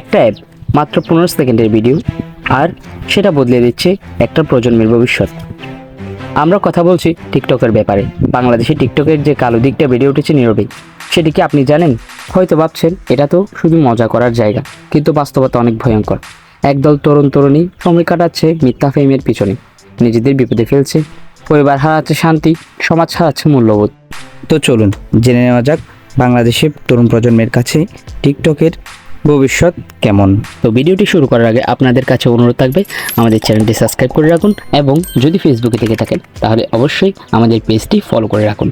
একটা অ্যাপ মাত্র পনেরো সেকেন্ডের ভিডিও আর সেটা বদলে দিচ্ছে একটা প্রজন্মের ভবিষ্যৎ। আমরা কথা বলছি টিকটকের ব্যাপারে। বাংলাদেশে টিকটকের যে কালো দিকটা বেড়ে উঠেছে নীরবেই সেটি কি আপনি জানেন? হয়তো ভাবছেন, এটা তো শুধু মজা করার জায়গা, কিন্তু বাস্তবতা অনেক ভয়ঙ্কর। একদল তরুণ তরুণী সময় কাটাচ্ছে মিথ্যা ফেমের পিছনে। নিজেদের বিপদে ফেলছে, পরিবার হারাচ্ছে শান্তি, সমাজ হারাচ্ছে মূল্যবোধ। তো চলুন, জেনে নেওয়া যাক বাংলাদেশের তরুণ প্রজন্মের কাছে টিকটকের ভবিষ্যৎ কেমন? তো ভিডিওটি শুরু করার আগে আপনাদের কাছে অনুরোধ থাকবে আমাদের চ্যানেলটি সাবস্ক্রাইব করে রাখুন এবং যদি ফেসবুকে থেকে থাকেন তাহলে অবশ্যই আমাদের পেজটি ফলো করে রাখুন।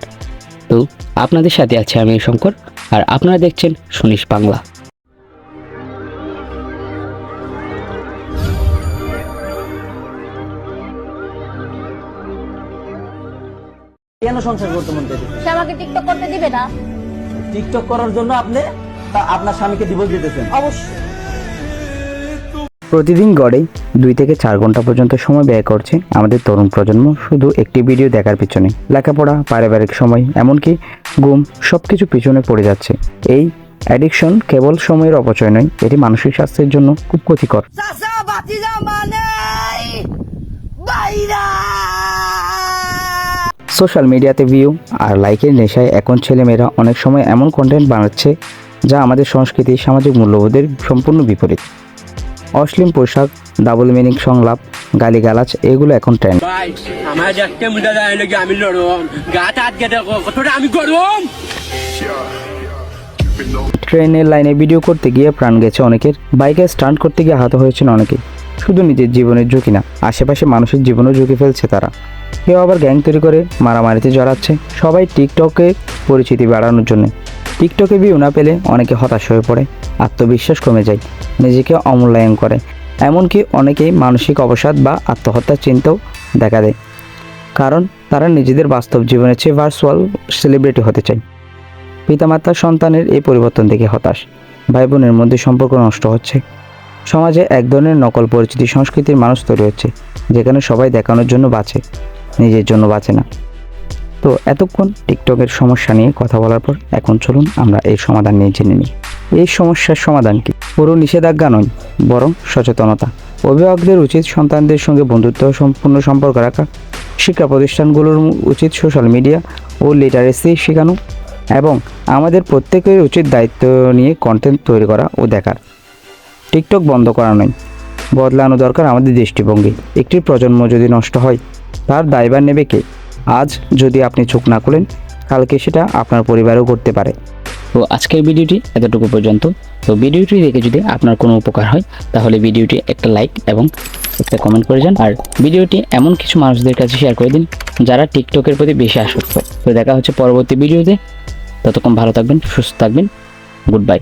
তো আপনাদের সাথে আছে আমি শঙ্কর আর আপনারা দেখছেন সুনিশ বাংলা। কেন সংসার করতে মন চাইছে? সে আমাকে টিকটক করতে দিবে না। টিকটক করার জন্য আপনি আপনার স্বামীকে ডিভোর্স দিতেছেন। অবশ্যই। প্রতিদিন গড়ে দুই থেকে চার ঘণ্টা পর্যন্ত সময় ব্যয় করছে আমাদের তরুণ প্রজন্ম। শুধু একটি ভিডিও দেখার পিছনে লেখাপড়া পারিবারিক সময় এমনকি ঘুম সব কিছু পিছনে পড়ে যাচ্ছে। এই অ্যাডিকশন কেবল সময়ের অপচয় নয় এটি মানসিক স্বাস্থ্যের জন্য খুব ক্ষতিকর। সোশ্যাল মিডিয়াতে ভিউ আর লাইকের নেশায় এখন ছেলেমেয়েরা অনেক সময় এমন কন্টেন্ট বানাচ্ছে যা আমাদের সংস্কৃতি সামাজিক মূল্যবোধের সম্পূর্ণ বিপরীত। অশ্লীল পোশাক ডাবল মিনিং সংলাপ গালিগালাজ এগুলো এখন ট্রেন্ড ট্রেনের লাইনে ভিডিও করতে গিয়ে প্রাণ গেছে অনেকের। বাইকে স্টান্ট করতে গিয়ে আহত হয়েছেন অনেকে। শুধু নিজের জীবনের ঝুঁকি না আশেপাশে মানুষের জীবনও ঝুঁকি ফেলছে তারা। কেউ আবার গ্যাং তৈরি করে মারামারিতে জড়াচ্ছে। সবাই টিকটকে পরিচিতি বাড়ানোর জন্য। টিকটকে ভিউ না পেলে অনেকে হতাশ হয়ে পড়ে, আত্মবিশ্বাস কমে যায়, নিজেকে অমূল্যায়ন করে। এমনকি অনেকেই মানসিক অবসাদ বা আত্মহত্যার চিন্তাও দেখা দেয়। কারণ তারা নিজেদের বাস্তব জীবনের চেয়ে ভার্চুয়াল সেলিব্রিটি হতে চায়। পিতামাতার সন্তানের এই পরিবর্তন দেখে হতাশ। ভাই বোনের মধ্যে সম্পর্ক নষ্ট হচ্ছে। সমাজে এক ধরনের নকল পরিচিতি সংস্কৃতির মানুষ তৈরি হচ্ছে, যেখানে সবাই দেখানোর জন্য বাঁচে, নিজের জন্য বাঁচে না। তো এতক্ষণ টিকটকের সমস্যা নিয়ে কথা বলার পর এখন চলুন আমরা এই সমাধান নিয়ে জেনে নিই। এই সমস্যার সমাধান কি? পুরো নিষেধাজ্ঞা নয়, বরং সচেতনতা। অভিভাবকদের উচিত সন্তানদের সঙ্গে বন্ধুত্ব সম্পূর্ণ সম্পর্ক রাখা, শিক্ষা প্রতিষ্ঠানগুলোর উচিত সোশ্যাল মিডিয়া ও লিটারেসি শেখানো এবং আমাদের প্রত্যেকের উচিত দায়িত্ব নিয়ে কন্টেন্ট তৈরি করা ও দেখার। টিকটক বন্ধ করা নয়, বদলানো দরকার আমাদের দৃষ্টিভঙ্গি। একটি প্রজন্ম যদি নষ্ট হয়, তার দায়ভার নেবে কে? আজ যদি আপনি চোখ না খুলেন, কালকে সেটা আপনার পরিবারও করতে পারে। তো আজকের ভিডিওটি এতটুকু পর্যন্ত। তো ভিডিওটি দেখে যদি আপনার কোনো উপকার হয়, তাহলে ভিডিওটি একটা লাইক এবং একটা কমেন্ট করে যান। আর ভিডিওটি এমন কিছু মানুষদের কাছে শেয়ার করে দিন, যারা টিকটকের প্রতি বেশি আসক্ত। তো দেখা হচ্ছে পরবর্তী ভিডিওতে। ততক্ষণ ভালো থাকবেন, সুস্থ থাকবেন। Good bye